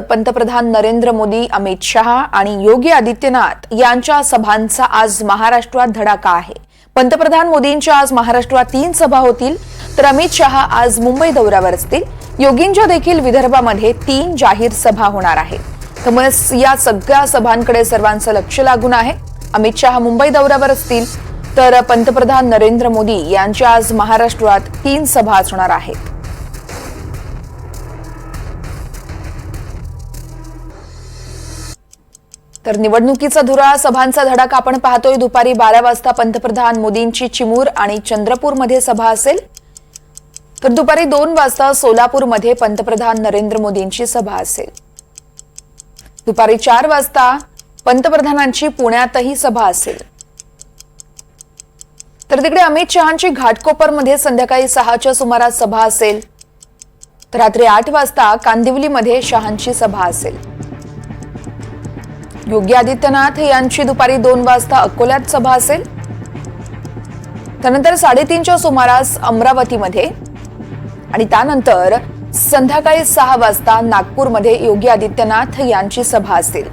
पंतप्रधान नरेंद्र मोदी अमित शहा आणि योगी आदित्यनाथ यांच्या सभांचा आज महाराष्ट्रात धडाका आहे. पंतप्रधान मोदींच्या आज महाराष्ट्रात तीन सभा होतील तर अमित शहा आज मुंबई दौऱ्यावर असतील. योगींच्या देखील विदर्भामध्ये तीन जाहीर सभा होणार आहेत. त्यामुळे या सगळ्या सभांकडे सर्वांचं लक्ष लागून आहे. अमित शहा मुंबई दौऱ्यावर असतील तर पंतप्रधान नरेंद्र मोदी यांच्या आज महाराष्ट्रात तीन सभा असणार आहेत. तर निवडणुकीचा धुरा सभांचा धडाका आपण पाहतोय. दुपारी बारा वाजता पंतप्रधान मोदींची चिमूर आणि चंद्रपूरमध्ये सभा असेल. तर दुपारी दोन वाजता सोलापूरमध्ये पंतप्रधान नरेंद्र मोदींची सभा असेल. दुपारी चार वाजता पंतप्रधानांची पुण्यातही सभा असेल. तर तिकडे अमित शहांची घाटकोपरमध्ये संध्याकाळी सहाच्या सुमारास सभा असेल. तर रात्री आठ वाजता कांदिवलीमध्ये शहांची सभा असेल. योगी आदित्यनाथ यांची दुपारी दोन वाजता अकोल्यात सभा असेल. त्यानंतर साडेतीनच्या सुमारास अमरावतीमध्ये आणि त्यानंतर संध्याकाळी सहा वाजता नागपूरमध्ये योगी आदित्यनाथ यांची सभा असेल.